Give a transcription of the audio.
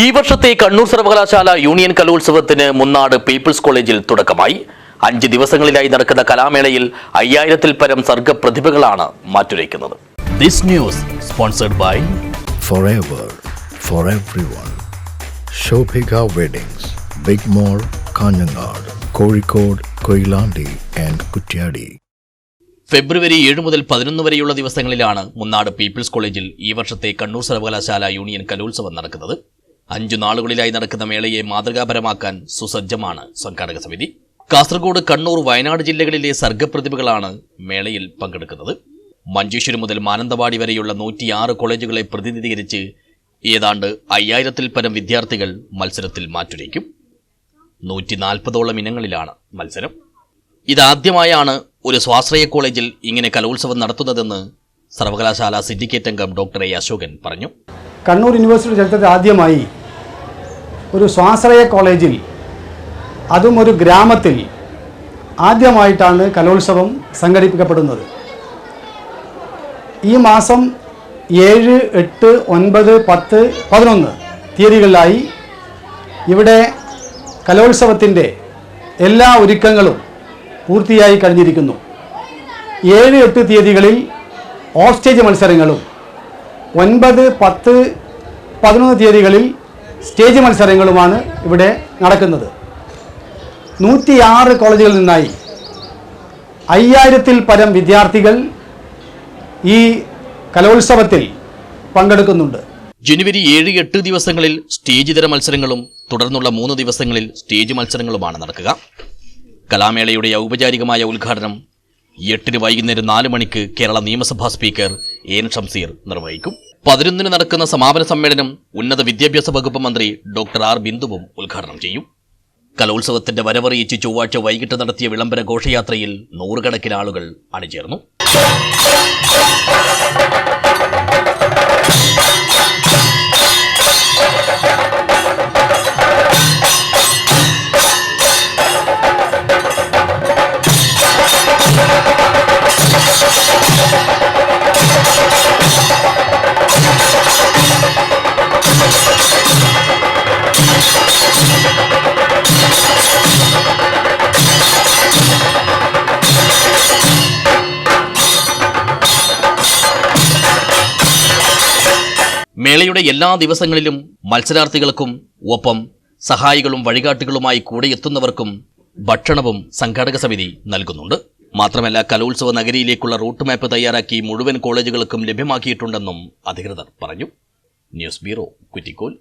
ഈ വർഷത്തെ കണ്ണൂർ സർവകലാശാല യൂണിയൻ കലോത്സവത്തിന് മുന്നാട് പീപ്പിൾസ് കോളേജിൽ തുടക്കമായി. അഞ്ച് ദിവസങ്ങളിലായി നടക്കുന്ന കലാമേളയിൽ അയ്യായിരത്തിൽ പരം സർഗപ്രതിഭകളാണ് മാറ്റുരയ്ക്കുന്നത്. This news sponsored by. ഫെബ്രുവരി ഏഴ് മുതൽ പതിനൊന്ന് വരെയുള്ള ദിവസങ്ങളിലാണ് മുന്നാട് പീപ്പിൾസ് കോളേജിൽ ഈ വർഷത്തെ കണ്ണൂർ സർവകലാശാല യൂണിയൻ കലോത്സവം നടക്കുന്നത്. അഞ്ചു നാളുകളിലായി നടക്കുന്ന മേളയെ മാതൃകാപരമാക്കാൻ സുസജ്ജമാണ് സംഘാടക സമിതി. കാസർഗോഡ് കണ്ണൂർ വയനാട് ജില്ലകളിലെ സർഗപ്രതിഭകളാണ് മേളയിൽ പങ്കെടുക്കുന്നത്. മഞ്ചേശ്വരം മുതൽ മാനന്തവാടി വരെയുള്ള നൂറ്റിയാറ് കോളേജുകളെ പ്രതിനിധീകരിച്ച് ഏതാണ്ട് അയ്യായിരത്തിൽ പരം വിദ്യാർത്ഥികൾ മത്സരത്തിൽ മാറ്റുരയ്ക്കും. നൂറ്റി നാൽപ്പതോളം ഇനങ്ങളിലാണ് മത്സരം. ഇതാദ്യമായാണ് ഒരു സ്വാശ്രയ കോളേജിൽ ഇങ്ങനെ കലോത്സവം നടത്തുന്നതെന്ന് സർവകലാശാല സിൻഡിക്കേറ്റ് അംഗം ഡോക്ടർ എ അശോകൻ പറഞ്ഞു. കണ്ണൂർ യൂണിവേഴ്സിറ്റി ചരിത്രത്തിൽ ആദ്യമായി ഒരു സ്വാശ്രയ കോളേജിൽ അതും ഒരു ഗ്രാമത്തിൽ ആദ്യമായിട്ടാണ് കലോത്സവം സംഘടിപ്പിക്കപ്പെടുന്നത്. ഈ മാസം ഏഴ് എട്ട് ഒൻപത് പത്ത് പതിനൊന്ന് തീയതികളിലായി ഇവിടെ കലോത്സവത്തിന്റെ എല്ലാ ഒരുക്കങ്ങളും പൂർത്തിയായി കഴിഞ്ഞിരിക്കുന്നു. ഏഴ് എട്ട് തീയതികളിൽ ഓഫ് സ്റ്റേജ് മത്സരങ്ങളും ഒൻപത് പത്ത് പതിനൊന്ന് തീയതികളിൽ സ്റ്റേജ് മത്സരങ്ങളുമാണ് ഇവിടെ നടക്കുന്നത്. നൂറ്റിയാറ് കോളേജുകളിൽ നിന്നായി അയ്യായിരത്തിൽ പരം വിദ്യാർത്ഥികൾ ഈ കലോത്സവത്തിൽ പങ്കെടുക്കുന്നുണ്ട്. ജനുവരി ഏഴ് എട്ട് ദിവസങ്ങളിൽ സ്റ്റേജ് ഇതര മത്സരങ്ങളും തുടർന്നുള്ള മൂന്ന് ദിവസങ്ങളിൽ സ്റ്റേജ് മത്സരങ്ങളുമാണ് നടക്കുക. കലാമേളയുടെ ഔപചാരികമായ ഉദ്ഘാടനം എട്ടിന് വൈകുന്നേരം നാല് മണിക്ക് കേരള നിയമസഭാ സ്പീക്കർ എൻ ഷംസീർ നിർവഹിക്കും. പതിനൊന്നിന് നടക്കുന്ന സമാപന സമ്മേളനം ഉന്നത വിദ്യാഭ്യാസ വകുപ്പ് മന്ത്രി ഡോക്ടർ ആർ ബിന്ദുവും ഉദ്ഘാടനം ചെയ്യും. കലോത്സവത്തിന്റെ വരവറിയിച്ച് ചൊവ്വാഴ്ച വൈകിട്ട് നടത്തിയ വിളംബര ഘോഷയാത്രയിൽ നൂറുകണക്കിന് ആളുകൾ അണിചേർന്നു. മേളയുടെ എല്ലാ ദിവസങ്ങളിലും മത്സരാർത്ഥികൾക്കും ഒപ്പം സഹായികളും വഴികാട്ടികളുമായി കൂടെ എത്തുന്നവർക്കും ഭക്ഷണവും സംഘാടക സമിതി നൽകുന്നുണ്ട്. മാത്രമല്ല കലോത്സവ നഗരിയിലേക്കുള്ള റൂട്ട് മാപ്പ് തയ്യാറാക്കി മുഴുവൻ കോളേജുകൾക്കും ലഭ്യമാക്കിയിട്ടുണ്ടെന്നും അധികൃതർ പറഞ്ഞു. News bureau Kuttikol.